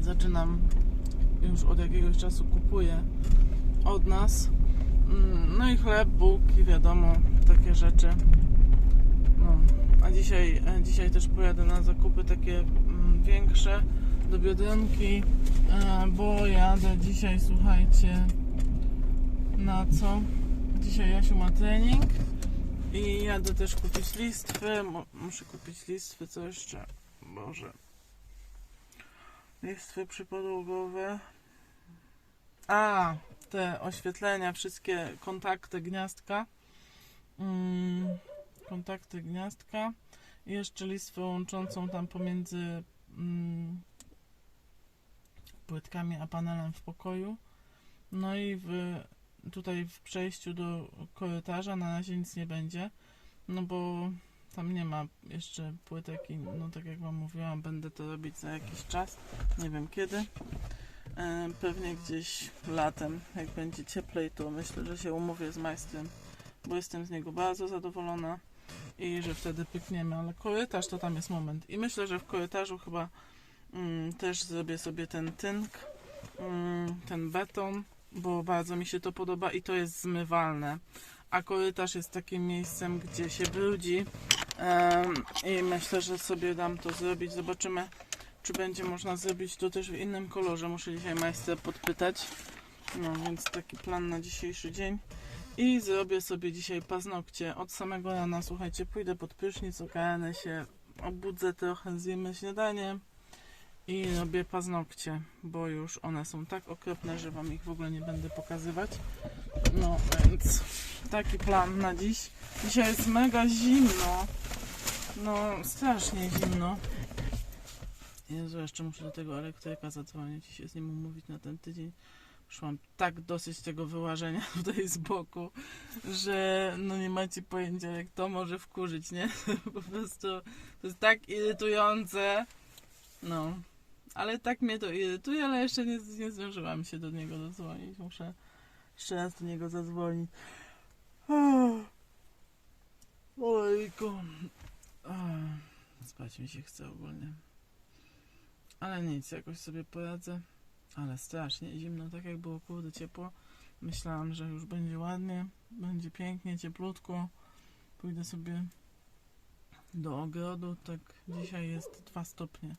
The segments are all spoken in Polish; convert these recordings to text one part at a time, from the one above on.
zaczynam już od jakiegoś czasu kupuję od nas. Mm, No i chleb, bułki, wiadomo, takie rzeczy. No, a dzisiaj, dzisiaj też pojadę na zakupy takie mm, większe do Biedronki, e, bo jadę dzisiaj, słuchajcie, na co? Dzisiaj Jasiu ma trening i jadę też kupić listwy. Mu- Muszę kupić listwy, co jeszcze? Boże. Listwy przypodłogowe. A, te oświetlenia, wszystkie kontakty gniazdka. Mm, kontakty gniazdka. I jeszcze listwę łączącą tam pomiędzy mm, płytkami a panelem w pokoju. No i w, tutaj w przejściu do korytarza na razie nic nie będzie, no bo tam nie ma jeszcze płytek i no tak jak Wam mówiłam, będę to robić za jakiś czas, nie wiem kiedy. E, Pewnie gdzieś latem, jak będzie cieplej, to myślę, że się umówię z majstrem, bo jestem z niego bardzo zadowolona i że wtedy pykniemy, ale korytarz to tam jest moment. I myślę, że w korytarzu chyba mm, też zrobię sobie ten tynk, mm, ten beton, bo bardzo mi się to podoba i to jest zmywalne. A korytarz jest takim miejscem, gdzie się brudzi i myślę, że sobie dam to zrobić. Zobaczymy, czy będzie można zrobić to też w innym kolorze. Muszę dzisiaj majstra podpytać. No więc taki plan na dzisiejszy dzień. I zrobię sobie dzisiaj paznokcie od samego rana. Słuchajcie, pójdę pod prysznic, ogarnę się, obudzę trochę, zjemy śniadanie i robię paznokcie, bo już one są tak okropne, że Wam ich w ogóle nie będę pokazywać. No więc taki plan na dziś. Dzisiaj jest mega zimno. No, strasznie zimno. Jezu, jeszcze muszę do tego elektryka zadzwonić i się z nim umówić na ten tydzień. Już mam tak dosyć tego wyłażenia tutaj z boku, że no nie macie pojęcia jak to może wkurzyć, nie? Po prostu to jest tak irytujące. No, ale tak mnie to irytuje, ale jeszcze nie, nie zdążyłam się do niego dodzwonić. Muszę jeszcze raz do niego zadzwonić. Ojku. Spać mi się chce ogólnie. Ale nic, jakoś sobie poradzę. Ale strasznie zimno, tak jak było kurde ciepło. Myślałam, że już będzie ładnie, będzie pięknie, cieplutko. Pójdę sobie do ogrodu, tak dzisiaj jest 2 stopnie.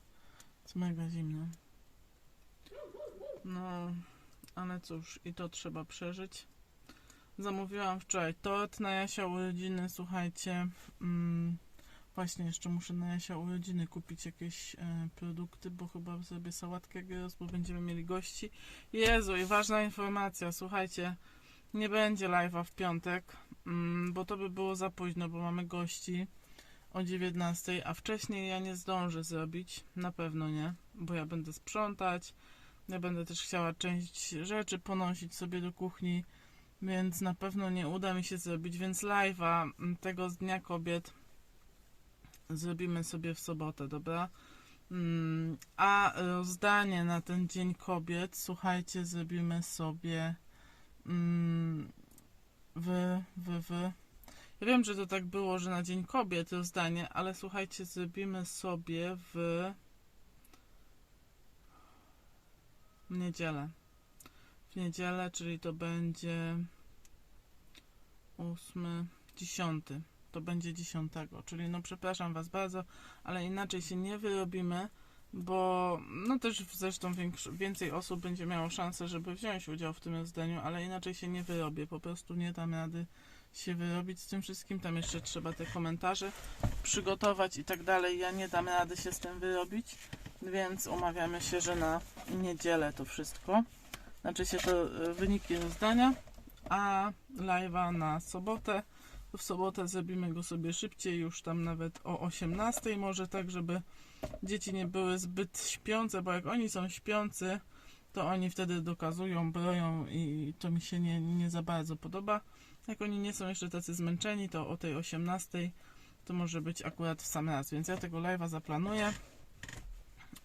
Jest mega zimno. No, ale cóż, i to trzeba przeżyć. Zamówiłam wczoraj tort na Jasia urodziny, słuchajcie. Mm, właśnie jeszcze muszę na Jasia urodziny kupić jakieś e, produkty, bo chyba zrobię sałatkę gyros, bo będziemy mieli gości. Jezu, i ważna informacja, słuchajcie, nie będzie live'a w piątek, mm, bo to by było za późno, bo mamy gości o 19, a wcześniej ja nie zdążę zrobić, na pewno nie, bo ja będę sprzątać, ja będę też chciała część rzeczy ponosić sobie do kuchni, więc na pewno nie uda mi się zrobić, więc live'a tego z Dnia Kobiet zrobimy sobie w sobotę, dobra? Mm, A rozdanie na ten Dzień Kobiet, słuchajcie, zrobimy sobie mm, w, w, w. Ja wiem, że to tak było, że na Dzień Kobiet rozdanie, ale słuchajcie, zrobimy sobie w niedzielę. W niedzielę, czyli to będzie ósmy, dziesiąty. To będzie dziesiątego, czyli no przepraszam Was bardzo, ale inaczej się nie wyrobimy, bo no też zresztą więcej osób będzie miało szansę, żeby wziąć udział w tym rozdaniu, ale inaczej się nie wyrobię, po prostu nie dam rady się wyrobić z tym wszystkim, tam jeszcze trzeba te komentarze przygotować i tak dalej, ja nie dam rady się z tym wyrobić, więc umawiamy się, że na niedzielę to wszystko, znaczy się to e, wyniki rozdania, a live'a na sobotę, w sobotę zrobimy go sobie szybciej, już tam nawet o 18 może, tak żeby dzieci nie były zbyt śpiące, bo jak oni są śpiący, to oni wtedy dokazują, broją i to mi się nie, nie za bardzo podoba. Jak oni nie są jeszcze tacy zmęczeni, to o tej 18 to może być akurat w sam raz, więc ja tego live'a zaplanuję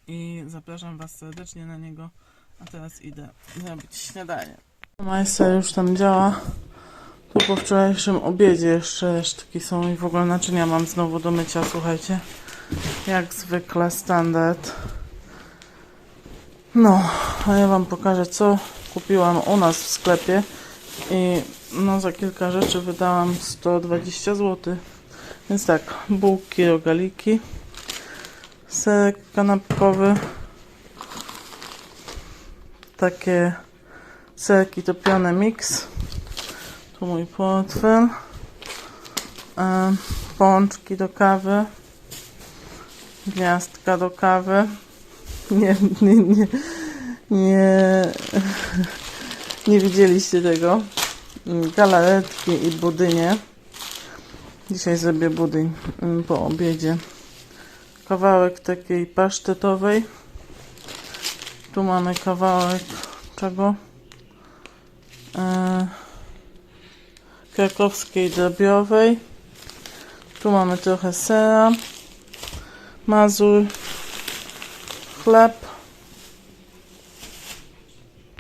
i zapraszam Was serdecznie na niego A teraz idę zrobić śniadanie. Majster już tam działa. Tu po wczorajszym obiedzie jeszcze resztki są i w ogóle naczynia mam znowu do mycia, słuchajcie. Jak zwykle standard. No, a ja wam pokażę co kupiłam u nas w sklepie i no za kilka rzeczy wydałam 120 zł. Więc tak, bułki, rogaliki, serek kanapkowy, takie serki topione mix, tu mój portfel, e, pączki do kawy, gniazdka do kawy, nie, nie, nie, nie, nie widzieliście tego, galaretki i budynie, dzisiaj zrobię budyń po obiedzie, kawałek takiej pasztetowej, tu mamy kawałek czego? E, krakowskiej drobiowej. Tu mamy trochę sera, mazur, chleb.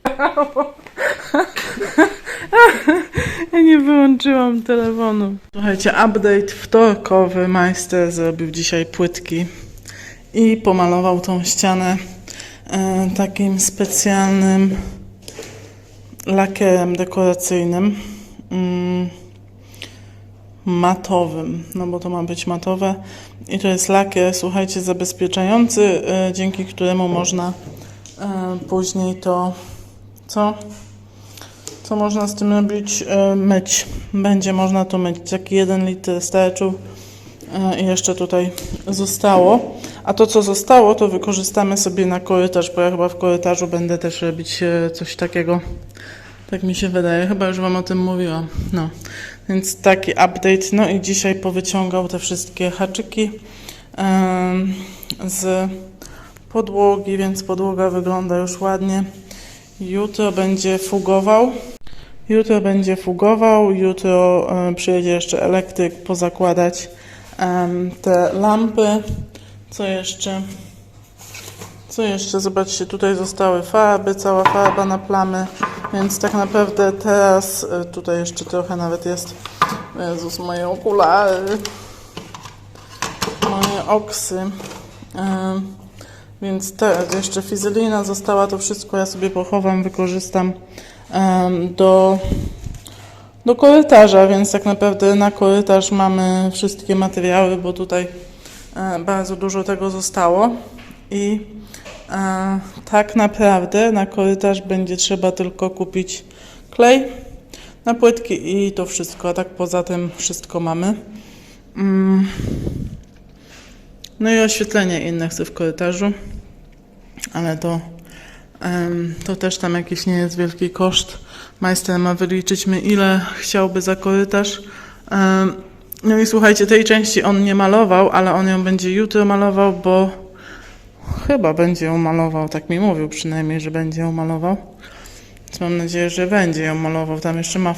Ja nie wyłączyłam telefonu. Słuchajcie, update wtorkowy. Majster zrobił dzisiaj płytki i pomalował tą ścianę e, takim specjalnym lakierem dekoracyjnym. Mm, matowym, no bo to ma być matowe. I to jest lakier, słuchajcie, zabezpieczający, e, dzięki któremu można e, później to co? Co można z tym robić? E, myć. Będzie można to myć. Taki jeden litr starczył e, i jeszcze tutaj zostało. A to, co zostało, to wykorzystamy sobie na korytarz, bo ja chyba w korytarzu będę też robić e, coś takiego. Tak mi się wydaje. Chyba już Wam o tym mówiłam. No. Więc taki update. No i dzisiaj powyciągał te wszystkie haczyki z podłogi, więc podłoga wygląda już ładnie. Jutro będzie fugował. Jutro będzie fugował, jutro e, przyjedzie jeszcze elektryk pozakładać te lampy. Co jeszcze? Co jeszcze? Zobaczcie, tutaj zostały farby, cała farba na plamy, więc tak naprawdę teraz e, tutaj jeszcze trochę nawet jest. Jezus, moje okulary, moje oksy. Więc teraz jeszcze fizelina została, to wszystko ja sobie pochowam, wykorzystam do, do korytarza, więc tak naprawdę na korytarz mamy wszystkie materiały, bo tutaj bardzo dużo tego zostało i tak naprawdę na korytarz będzie trzeba tylko kupić klej na płytki i to wszystko, a tak poza tym wszystko mamy. Mm. No i oświetlenie inne chcę w korytarzu, ale to, to też tam jakiś nie jest wielki koszt. Majster ma wyliczyć mi ile chciałby za korytarz. No i słuchajcie, tej części on nie malował, ale on ją będzie jutro malował, bo chyba będzie ją malował, tak mi mówił przynajmniej, że będzie ją malował. Więc mam nadzieję, że będzie ją malował. Tam jeszcze ma.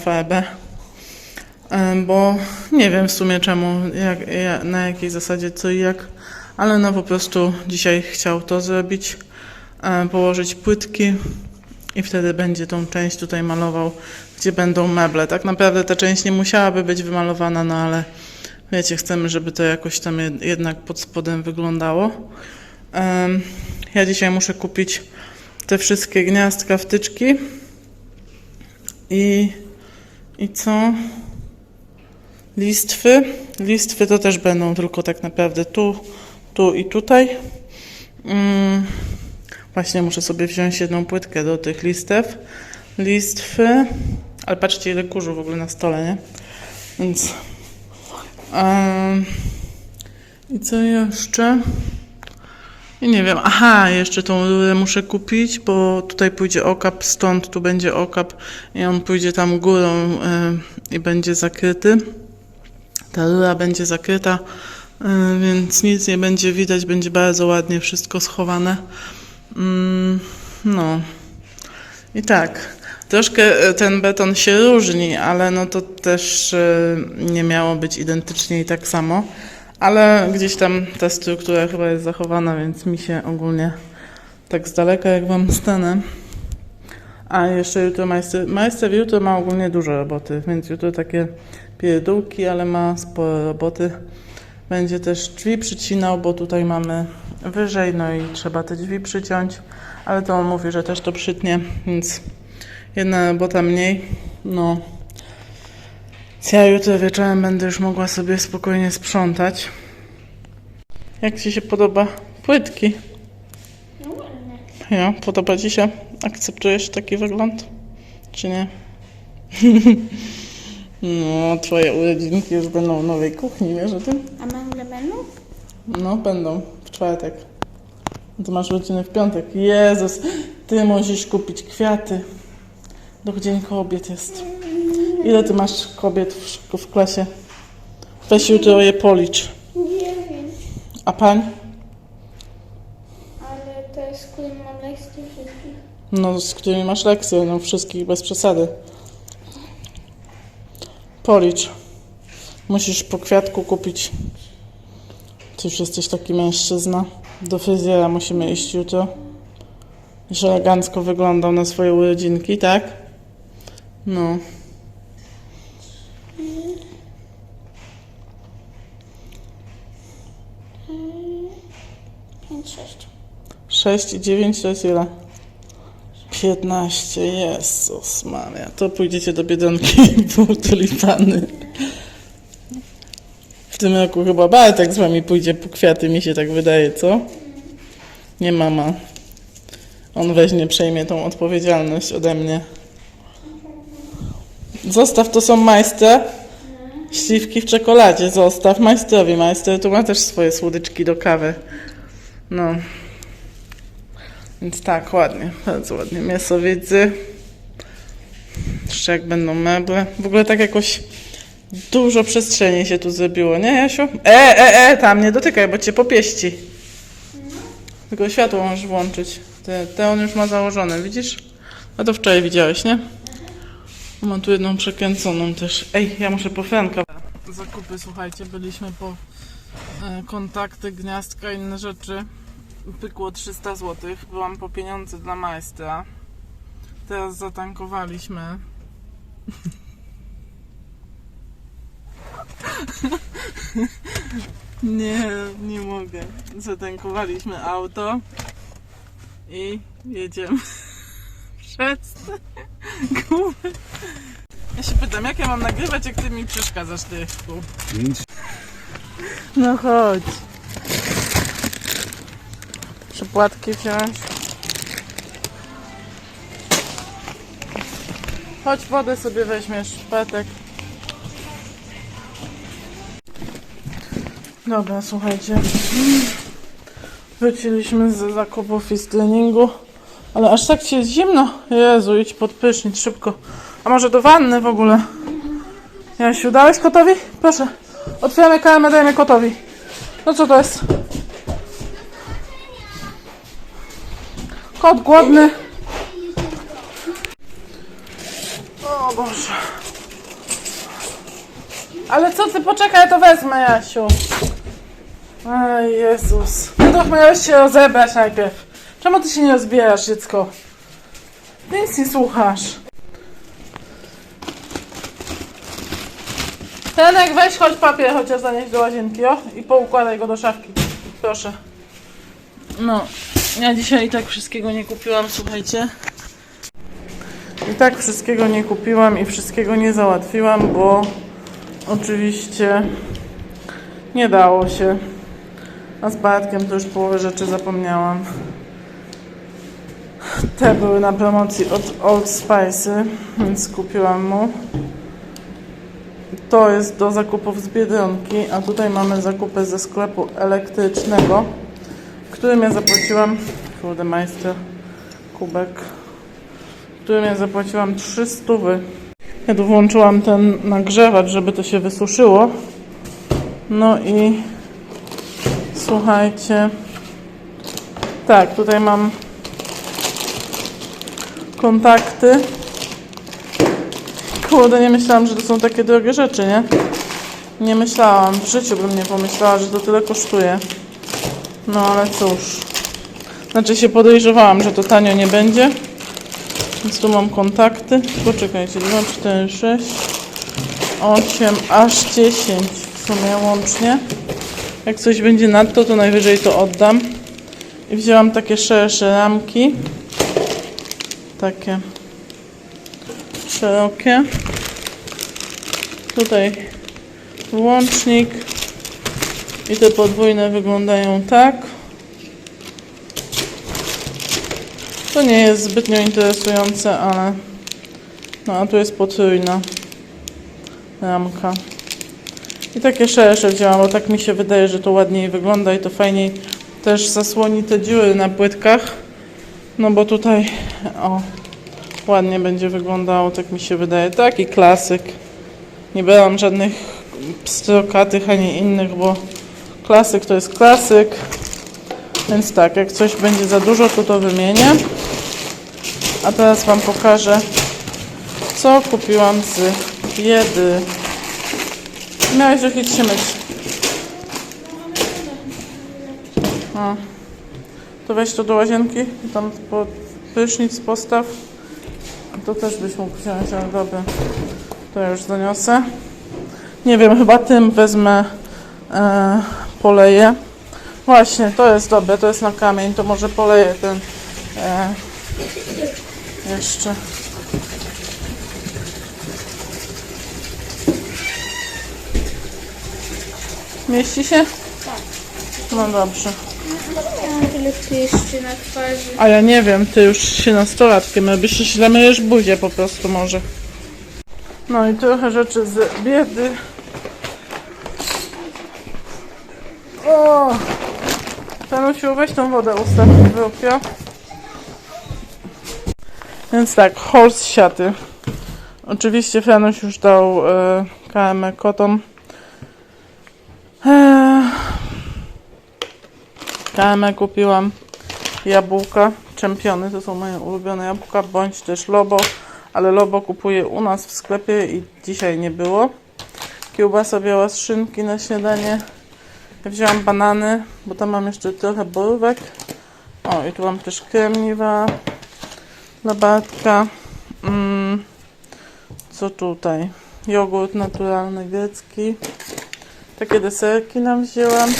Em, Bo nie wiem w sumie czemu, jak, ja- na jakiej zasadzie, co i jak, ale no po prostu dzisiaj chciał to zrobić, położyć płytki i wtedy będzie tą część tutaj malował, gdzie będą meble. Tak naprawdę ta część nie musiałaby być wymalowana, no ale wiecie, chcemy, żeby to jakoś tam jed- jednak pod spodem wyglądało. Ja dzisiaj muszę kupić te wszystkie gniazdka, wtyczki i, i co? Listwy. Listwy to też będą tylko tak naprawdę tu, tu i tutaj. Mm, właśnie muszę sobie wziąć jedną płytkę do tych listew. Listwy. Ale patrzcie ile kurzu w ogóle na stole, nie? Więc... em, I co jeszcze? I nie wiem, aha, jeszcze tą rurę muszę kupić, bo tutaj pójdzie okap, stąd tu będzie okap i on pójdzie tam górą i będzie zakryty. Ta rura będzie zakryta, więc nic nie będzie widać, będzie bardzo ładnie wszystko schowane. Mm, no. I tak, troszkę y, ten beton się różni, ale no to też y, nie miało być identycznie i tak samo. Ale gdzieś tam ta struktura chyba jest zachowana, więc mi się ogólnie tak z daleka, jak wam stanę, A jeszcze jutro majster. Majster jutro ma ogólnie dużo roboty, więc jutro takie pierdółki, ale ma sporo roboty. Będzie też drzwi przycinał, bo tutaj mamy wyżej, no i trzeba te drzwi przyciąć, ale to on mówi, że też to przytnie, więc jedna robota mniej. No. Ja jutro wieczorem będę już mogła sobie spokojnie sprzątać. Jak Ci się podoba płytki? No ładne. Ja, podoba Ci się? Akceptujesz taki wygląd? Czy nie? No, Twoje urodzinki już będą w nowej kuchni, wiesz o tym? A mangle będą? No, będą w czwartek. Ty masz urodziny w piątek. Jezus, Ty musisz kupić kwiaty. Do Dzień Kobiet jest. Ile Ty masz kobiet w, w klasie? Weź jutro je policz. Dziewięć. A pań? Ale to jest którym mam lekcje wszystkich. No, z którymi masz lekcje, no wszystkich bez przesady. Policz. Musisz po kwiatku kupić. Ty już jesteś taki mężczyzna. Do fryzjera musimy iść jutro. Już elegancko wyglądał na swoje urodzinki, tak? No. Pięć, sześć. 6 i 9 to jest ile? 15, Jezus Maria. To pójdziecie do Biedronki po tulipany. W tym roku chyba Bartek z wami pójdzie po kwiaty, mi się tak wydaje, co? Nie mama. On weźmie, przejmie tą odpowiedzialność ode mnie. Zostaw, to są majstre. Śliwki w czekoladzie, zostaw majstrowi. Majster tu ma też swoje słodyczki do kawy. No. Więc tak, ładnie, bardzo ładnie. Mięsowicy. Jeszcze jak będą meble. W ogóle tak jakoś dużo przestrzeni się tu zrobiło, nie Jasiu? E, e, e, tam nie dotykaj, bo cię popieści. Tylko światło możesz włączyć. Te, te on już ma założone, widzisz? A to wczoraj widziałeś, nie? Mam tu jedną przekręconą też. Ej, ja muszę po Franka. Zakupy, słuchajcie, byliśmy po e, kontakty, gniazdka, inne rzeczy. Pykło 300 zł. Byłam po pieniądze dla majstra. Teraz zatankowaliśmy. nie, nie mogę. Zatankowaliśmy auto i jedziemy. Przestań. Gumę. Ja się pytam, jak ja mam nagrywać, jak ty mi przeszkadzasz? Nic. No chodź. Przepłatki wziąć. Chodź wodę sobie weźmiesz, Patek. Dobra, słuchajcie. Wróciliśmy z zakupów i z treningu. Ale aż tak ci jest zimno. Jezu, idź pod prysznic szybko. A może do wanny w ogóle? Jasiu, dałeś kotowi? Proszę. Otwieramy karmę, dajemy kotowi. No co to jest? Kot głodny. O Boże. Ale co ty, poczekaj, ja to wezmę, Jasiu. Ej, Jezus. No to miałeś się rozebrać najpierw. Czemu ty się nie rozbierasz, dziecko? Nic nie słuchasz. Tenek, weź chodź papier chociaż zanieść do łazienki, o? I poukładaj go do szafki. Proszę. No, ja dzisiaj i tak wszystkiego nie kupiłam, słuchajcie. I tak wszystkiego nie kupiłam i wszystkiego nie załatwiłam, bo oczywiście nie dało się. A z Bartkiem to już połowę rzeczy zapomniałam. Te były na promocji od Old Spicy, więc kupiłam mu. To jest do zakupów z Biedronki, a tutaj mamy zakupy ze sklepu elektrycznego, którym ja zapłaciłam, kurde majster, kubek, którym ja zapłaciłam 300. Ja tu włączyłam ten nagrzewacz, żeby to się wysuszyło. No i słuchajcie, tak, tutaj mam kontakty. Kurde, nie myślałam, że to są takie drogie rzeczy, nie? Nie myślałam, w życiu bym nie pomyślała, że to tyle kosztuje. No ale cóż. Znaczy się podejrzewałam, że to tanio nie będzie. Więc tu mam kontakty. Poczekajcie, 2, 4, 6, 8, aż 10 w sumie łącznie. Jak coś będzie nadto, to najwyżej to oddam. I wzięłam takie szersze ramki. Takie szerokie. Tutaj łącznik. I te podwójne wyglądają tak. To nie jest zbytnio interesujące, ale no a tu jest potrójna ramka. I takie szersze wzięłam, bo tak mi się wydaje, że to ładniej wygląda i to fajniej też zasłoni te dziury na płytkach. No bo tutaj o ładnie będzie wyglądało, tak mi się wydaje. Taki klasyk. Nie brałam żadnych pstrokatych ani innych, bo klasyk to jest klasyk. Więc tak, jak coś będzie za dużo, to to wymienię. A teraz Wam pokażę, co kupiłam z biedy. Miałeś trochę myć. O. To weź to do łazienki i tam pod prysznic postaw. To też byś mógł wziąć, ale dobra. To ja już zaniosę. Nie wiem, chyba tym wezmę e, poleję. Właśnie, to jest dobre, to jest na kamień, to może poleję ten e, jeszcze. Mieści się? Tak. No dobrze. Miałam tyle jeszcze na twarzy. A ja nie wiem, ty już się nastolatkiem robisz, czy źle myjesz buzię po prostu może. No i trochę rzeczy z biedy. O! Tanusiu, weź tą wodę ustaw w wyopio. Więc tak, horse siaty. Oczywiście Franuś już dał e, KM kotom. Eee, KM kupiłam jabłka, czempiony, to są moje ulubione jabłka, bądź też lobo, ale lobo kupuję u nas w sklepie i dzisiaj nie było. Kiełbasa biała z szynki na śniadanie. Ja wzięłam banany, bo tam mam jeszcze trochę borówek. O, i tu mam też kremniwa dla Bartka. Mm, co tutaj? Jogurt naturalny grecki. Takie deserki nam wzięłam.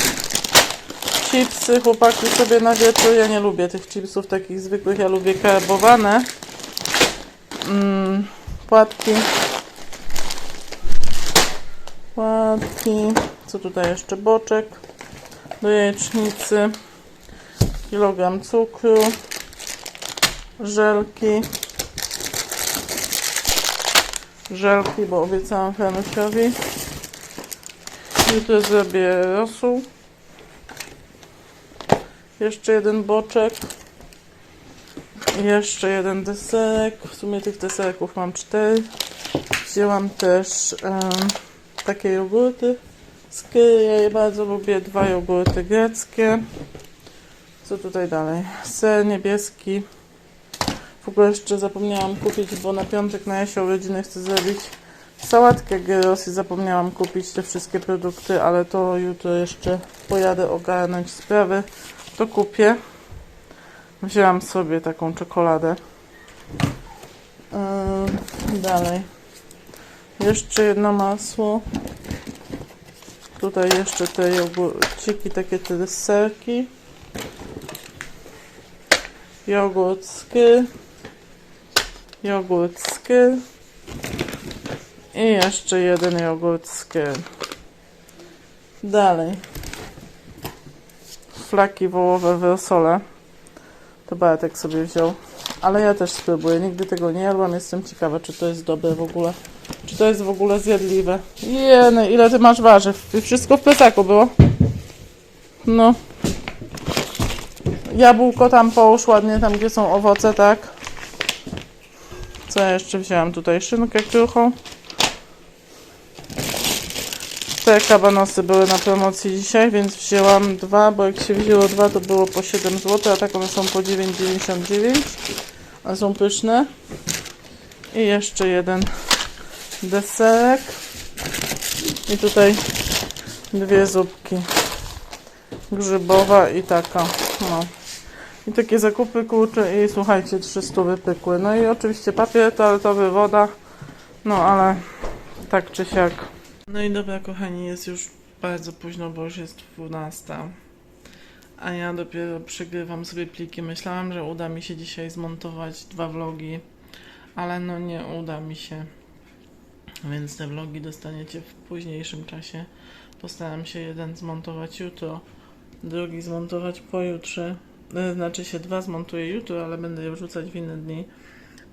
Chipsy chłopaki sobie na wieczór. Ja nie lubię tych chipsów takich zwykłych, ja lubię karbowane. Mm, płatki. Płatki. Co tutaj jeszcze? Boczek do jajecznicy. Kilogram cukru. Żelki. Żelki, bo obiecałam Franusiowi. Jutro zrobię rosół. Jeszcze jeden boczek. Jeszcze jeden deserek. W sumie tych deserków mam cztery. Wzięłam też takie jogurty z. Ja bardzo lubię. Dwa jogurty greckie. Co tutaj dalej? Ser niebieski. W ogóle jeszcze zapomniałam kupić, bo na piątek na Jasie urodziny chcę zrobić sałatkę gyros i zapomniałam kupić te wszystkie produkty, ale to jutro jeszcze pojadę ogarnąć sprawy to kupię. Wzięłam sobie taką czekoladę. Yy, dalej. Jeszcze jedno masło. Tutaj jeszcze te jogurciki, takie te deserki. Jogurt skyr. I jeszcze jeden jogurt skyr. Dalej flaki wołowe w rosole. To Bartek sobie wziął. Ale ja też spróbuję. Nigdy tego nie jadłam. Jestem ciekawa, czy to jest dobre w ogóle. Czy to jest w ogóle zjadliwe. Jeny, ile ty masz warzyw? Wszystko w plecaku było? No. Jabłko tam połóż ładnie, tam gdzie są owoce, tak? Co ja jeszcze wzięłam tutaj? Szynkę kruchą. Te kabanosy były na promocji dzisiaj, więc wzięłam dwa, bo jak się wzięło dwa, to było po 7 zł, a tak one są po 9,99. A są pyszne. I jeszcze jeden deserek. I tutaj dwie zupki. Grzybowa i taka. No. I takie zakupy kurczę i słuchajcie, 300 wypykły. No i oczywiście papier toaletowy, woda. No ale tak czy siak. No i dobra kochani, jest już bardzo późno, bo już jest 12. A ja dopiero przygrywam sobie pliki. Myślałam, że uda mi się dzisiaj zmontować dwa vlogi, ale no nie uda mi się. Więc te vlogi dostaniecie w późniejszym czasie. Postaram się jeden zmontować jutro, drugi zmontować pojutrze. E, Znaczy się dwa zmontuję jutro, ale będę je wrzucać w inne dni.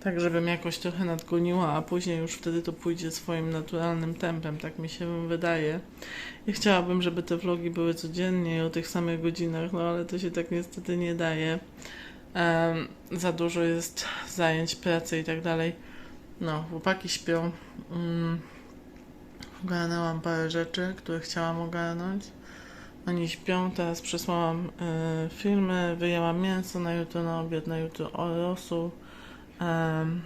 Tak, żebym jakoś trochę nadgoniła, a później już wtedy to pójdzie swoim naturalnym tempem, tak mi się wydaje. I chciałabym, żeby te vlogi były codziennie o tych samych godzinach, no ale to się tak niestety nie daje. Em, za dużo jest zajęć, pracy i tak dalej. No, chłopaki śpią. Mm, ogarnęłam parę rzeczy, które chciałam ogarnąć. Oni śpią, teraz przesłałam y, filmy, wyjęłam mięso na jutro, na obiad, na jutro rosół. Um,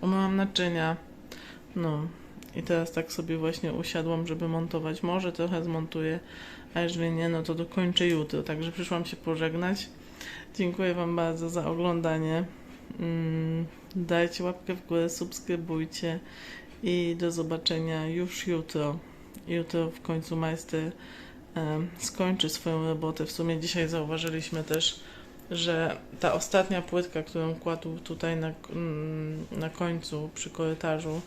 umyłam naczynia. No. I teraz tak sobie właśnie usiadłam, żeby montować. Może trochę zmontuję, a jeżeli nie, no to dokończę jutro. Także przyszłam się pożegnać. Dziękuję Wam bardzo za oglądanie. Mm, dajcie łapkę w górę, subskrybujcie i do zobaczenia już jutro. Jutro w końcu majster skończy swoją robotę. W sumie dzisiaj zauważyliśmy też, że ta ostatnia płytka, którą kładł tutaj na, mm, na końcu przy korytarzu,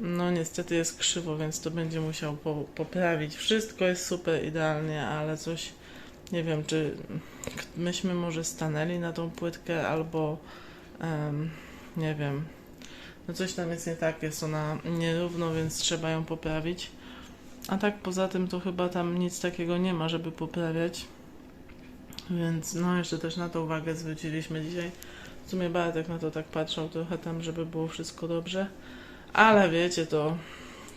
no niestety jest krzywo, więc to będzie musiał po, poprawić. Wszystko jest super idealnie, ale coś nie wiem, czy myśmy może stanęli na tą płytkę, albo em, nie wiem. No coś tam jest nie tak, jest ona nierówno, więc trzeba ją poprawić. A tak poza tym to chyba tam nic takiego nie ma, żeby poprawiać. Więc no jeszcze też na to uwagę zwróciliśmy dzisiaj. W sumie Bartek na to tak patrzał trochę tam, żeby było wszystko dobrze. Ale wiecie, to,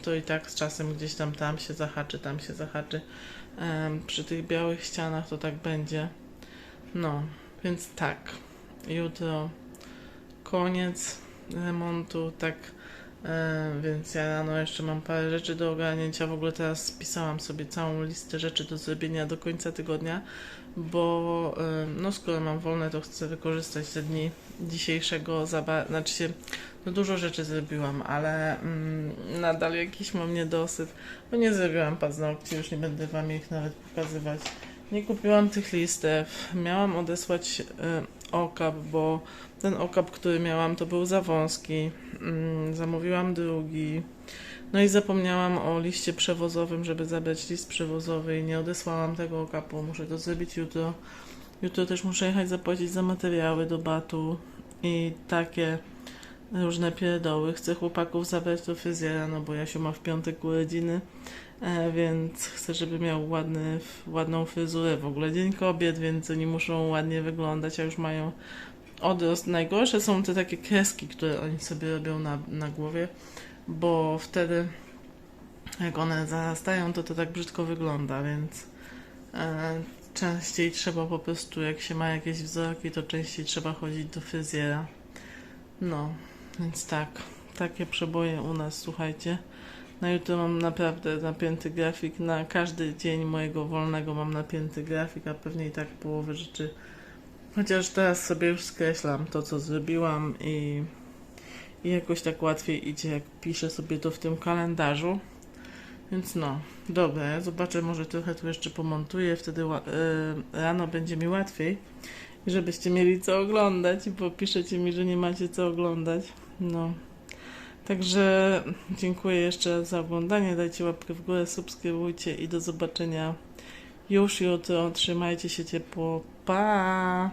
to i tak z czasem gdzieś tam tam się zahaczy, tam się zahaczy. Em, przy tych białych ścianach to tak będzie. No, więc tak. Jutro koniec remontu, tak. E, więc ja rano jeszcze mam parę rzeczy do ogarnięcia. W ogóle teraz spisałam sobie całą listę rzeczy do zrobienia do końca tygodnia, bo e, no skoro mam wolne, to chcę wykorzystać te dni dzisiejszego zaba- znaczy się, no dużo rzeczy zrobiłam, ale mm, nadal jakiś mam niedosyt, bo nie zrobiłam paznokci, już nie będę wam ich nawet pokazywać. Nie kupiłam tych listew, miałam odesłać e, okap, bo ten okap, który miałam, to był za wąski. Mm, zamówiłam drugi. No i zapomniałam o liście przewozowym, żeby zabrać list przewozowy i nie odesłałam tego okapu. Muszę to zrobić jutro. Jutro też muszę jechać zapłacić za materiały do batu i takie różne pierdoły. Chcę chłopaków zabrać do fryzjera, no bo Jasiu ma w piątek urodziny, więc chcę, żeby miał ładny, ładną fryzurę. W ogóle dzień kobiet, więc oni muszą ładnie wyglądać, a już mają odrost. Najgorsze są te takie kreski, które oni sobie robią na, na głowie, bo wtedy jak one zarastają, to to tak brzydko wygląda, więc e, częściej trzeba po prostu, jak się ma jakieś wzorki, to częściej trzeba chodzić do fryzjera. No, więc tak, takie przeboje u nas, słuchajcie. Na jutro mam naprawdę napięty grafik, na każdy dzień mojego wolnego mam napięty grafik, a pewnie i tak połowę rzeczy Chociaż teraz sobie już skreślam to, co zrobiłam i, i jakoś tak łatwiej idzie, jak piszę sobie to w tym kalendarzu. Więc no, dobra, zobaczę, może trochę tu jeszcze pomontuję, wtedy ła- y, rano będzie mi łatwiej. Żebyście mieli co oglądać, bo piszecie mi, że nie macie co oglądać. No. Także dziękuję jeszcze za oglądanie. Dajcie łapkę w górę, subskrybujcie i do zobaczenia już jutro. Trzymajcie się ciepło. Pa!